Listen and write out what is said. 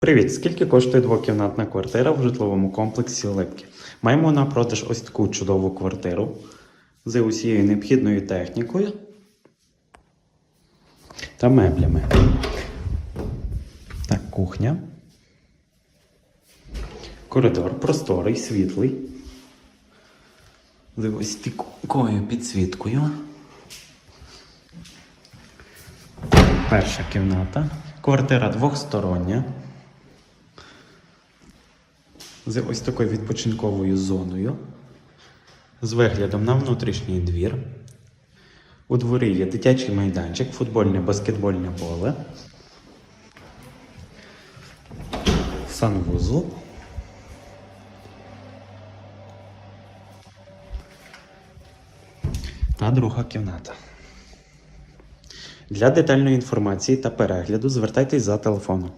Привіт! Скільки коштує двокімнатна квартира в житловому комплексі Липки? Маємо на продаж ось таку чудову квартиру з усією необхідною технікою та меблями. Так, кухня. Коридор просторий, світлий. З ось такою підсвіткою. Перша кімната. Квартира двохстороння. З ось такою відпочинковою зоною. З виглядом на внутрішній двір. У дворі є дитячий майданчик, футбольне баскетбольне поле. Санвузол. Та друга кімната. Для детальної інформації та перегляду звертайтесь за телефоном.